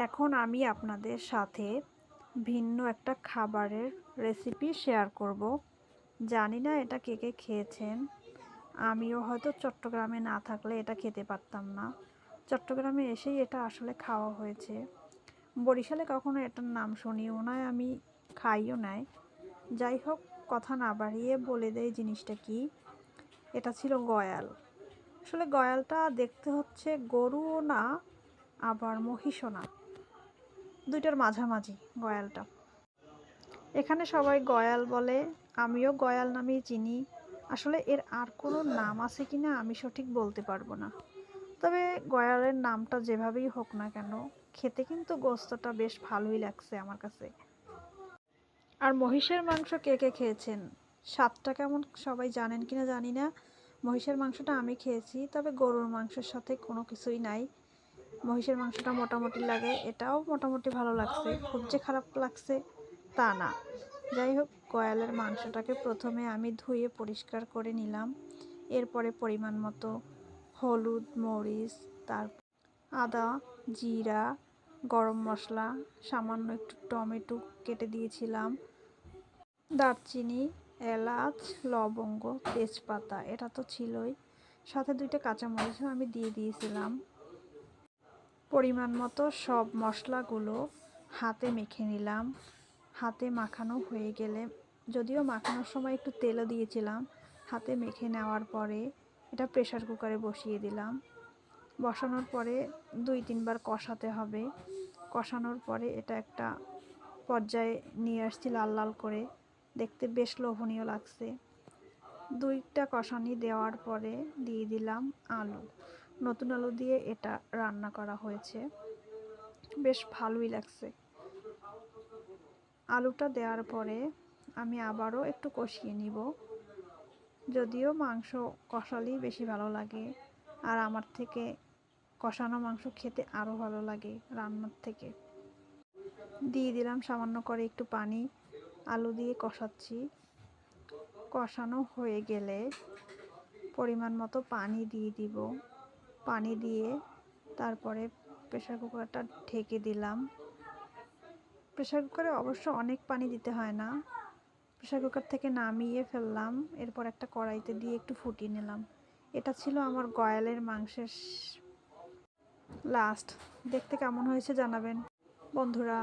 এখন আমি আপনাদের সাথে ভিন্ন একটা খাবারের রেসিপি শেয়ার করব। জানি না এটা কে কে খেয়েছেন। আমিও হয়তো চট্টগ্রামে না থাকলে এটা খেতে পারতাম না। চট্টগ্রামে এসেই এটা আসলে খাওয়া হয়েছে। বরিশালে কখনো এটার নাম শুনিও নয় আমি খাইও নাই। যাই হোক, কথা না বাড়িয়ে বলে দেয় জিনিসটা কি? এটা ছিল গয়াল। আসলে গয়ালটা দেখতে হচ্ছে গরুও না, আবার মহিষও না। দুইটার মাঝামাঝি গয়ালটা। এখানে সবাই গয়াল বলে, আমিও গয়াল নামেই চিনি। আসলে এর আর কোনো নাম আছে কি না আমি সঠিক বলতে পারব না। তবে গয়ালের নামটা যেভাবেই হোক না কেন, খেতে কিন্তু গোস্তটা বেশ ভালোই লাগছে আমার কাছে। আর মহিষের মাংস কে কে খেয়েছেন? স্বাদটা কেমন সবাই জানেন কিনা জানি না। মহিষের মাংসটা আমি খেয়েছি, তবে গরুর মাংসের সাথে কোনো কিছুই নাই। মহিষের মাংসটা মোটামুটি লাগে, এটাও মোটামুটি ভালো লাগছে। খুব যে খারাপ লাগছে, তা না। যাই হোক গয়ালের মাংসটাকে প্রথমে আমি ধুয়ে পরিষ্কার করে নিলাম। এরপরে পরিমাণ মতো হলুদ, মরিচ, তার আদা, জিরা, গরম মশলা, সামান্য একটু টমেটো কেটে দিয়েছিলাম। দারচিনি, এলাচ, লবঙ্গ, তেজপাতা, এটা তো ছিলই। সাথে দুইটা কাঁচামরিচও আমি দিয়ে দিয়েছিলাম। পরিমাণ মতো সব মশলাগুলো হাতে মেখে নিলাম। হাতে মাখানো হয়ে গেলে, যদিও মাখানোর সময় একটু তেলও দিয়েছিলাম, হাতে মেখে নেওয়ার পরে এটা প্রেশার কুকারে বসিয়ে দিলাম। বসানোর পরে দুই তিনবার কষাতে হবে। কষানোর পরে এটা একটা পর্যায়ে নিয়ে আসছি লাল লাল করে। দেখতে বেশ লোভনীয় লাগছে। দুইটা কষানি দেওয়ার পরে দিয়ে দিলাম আলু। নতুন আলু দিয়ে এটা রান্না করা হয়েছে। বেশ ভালোই লাগছে। আলুটা দেওয়ার পরে আমি আবারও একটু কষিয়ে নিব। যদিও মাংস কষালেই বেশি ভালো লাগে, আর আমার থেকে কষানো মাংস খেতে আরও ভালো লাগে রান্নার থেকে। দিয়ে দিলাম সামান্য করে একটু পানি, আলু দিয়ে কষাচ্ছি। কষানো হয়ে গেলে পরিমাণ মতো পানি দিয়ে দিব। পানি দিয়ে তারপরে প্রেশার কুকারটা ঢেকে দিলাম। প্রেশার কুকারে অবশ্য অনেক পানি দিতে হয় না। প্রেশার কুকার থেকে নামিয়ে ফেললাম, এরপর একটা কড়াইতে দিয়ে একটু ফুটিয়ে নিলাম। এটা ছিল আমার গয়ালের মাংসের লাস্ট দেখতে কেমন হয়েছে জানাবেন। বন্ধুরা